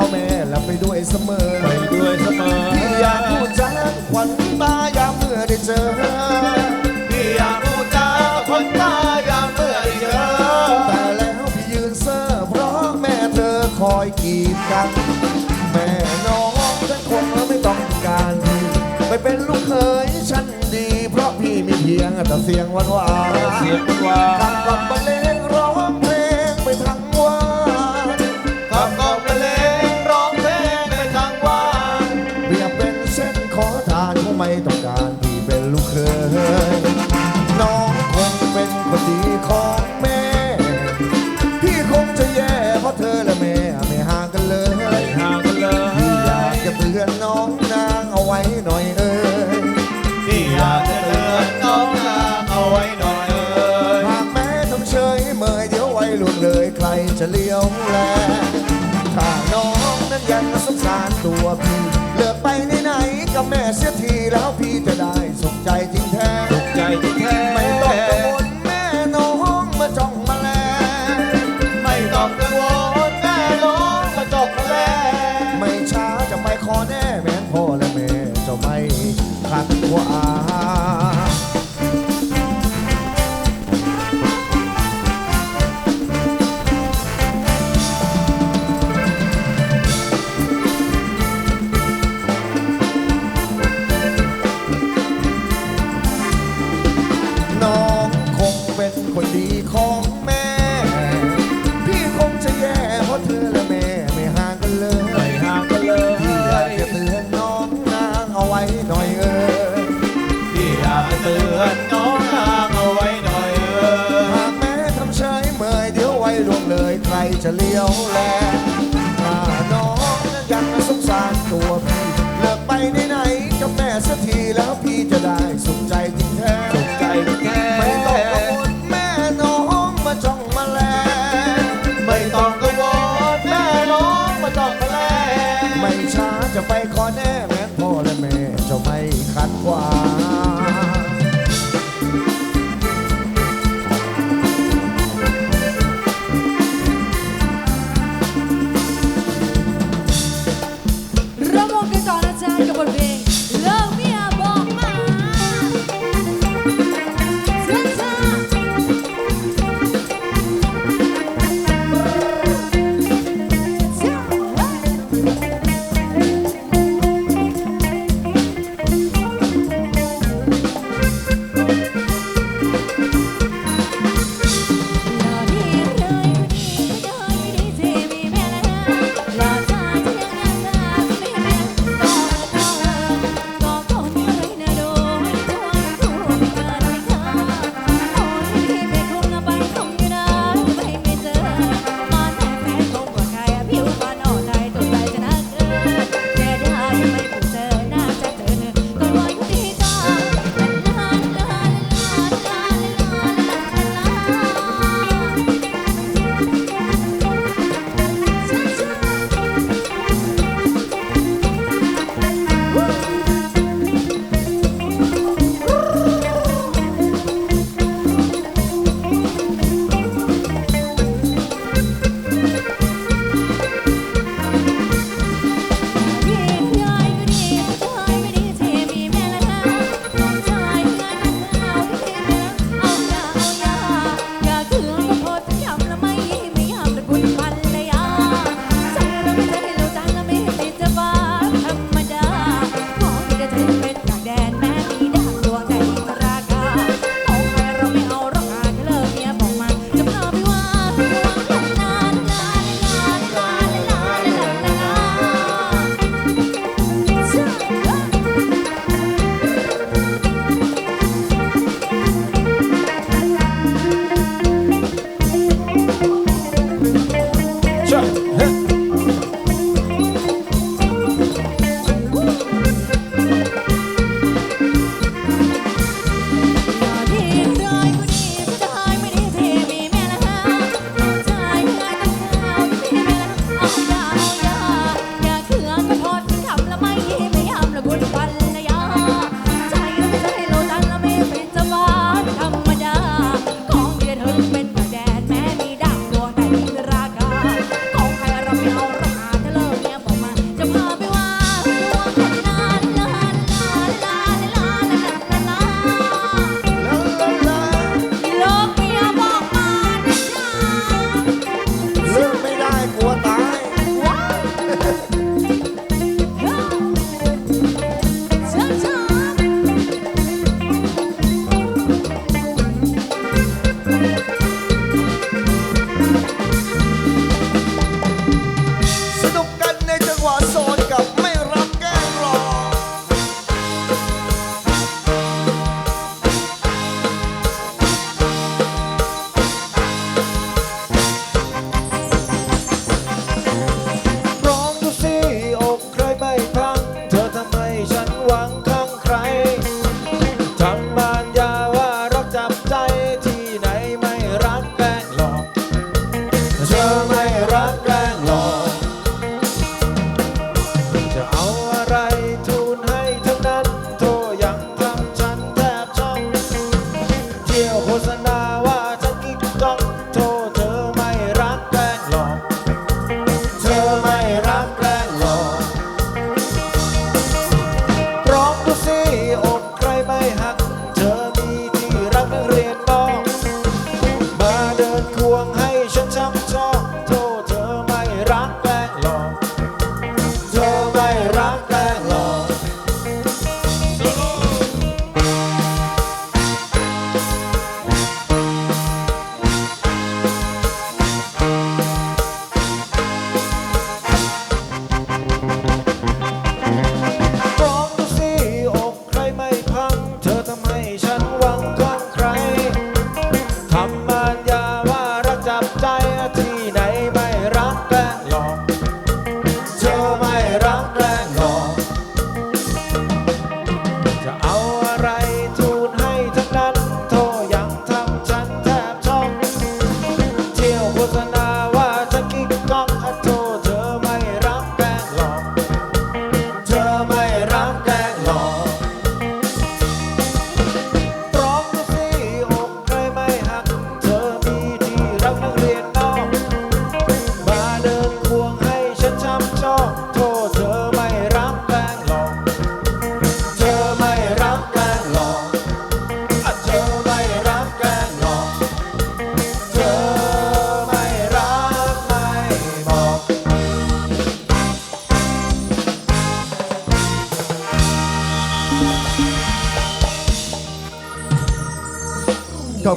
ไปด้วยเสมอ ไปด้วยเสมอพี่อยากพูดจาขวัญตายามเมื่อได้เจอพี่อยากพูดจาคนตายามเมื่อได้เจอแต่แล้วพี่ยืนเซ่อเพราะแม่เธอคอยกีดกัน แม่น้องทั้งคนไม่ต้องการพี่ไปเป็นลูกเขยฉันดี เพราะพี่มีเพียงแต่เสียงหวานหวานเสียงมันว่าขับกับบรรเลารตัวพี่เลิกไปไหนๆกับแม่เสียทีแล้วพี่จะได้สุขใจจริงแท้สุขใจที่แท้ไม่ต้องกังวลแม่น้องมาจ้องมาแลไม่ต้องกังวลแม่น้องกระจกแลไม่ช้าจะไปขอแน่แม้นพ่อและแม่จะไม่ขัดขวา หน่อยเออพี่อยากเตือนน้องนางเอาไว้หน่อยเออหากแม้ทำเฉยเมยเดี๋ยวไว้ล่วงเลยใครจะเลี้ยวแลถ้าน้องยังสงสารตัวพี่เลิกไปไหนๆกับแม่สักทีแล้วพี่จะได้สุขใจจริงแท้ เลิ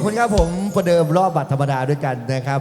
คุณครับผมประเดิมรอบบัตรธรรมดาด้วยกันนะครับ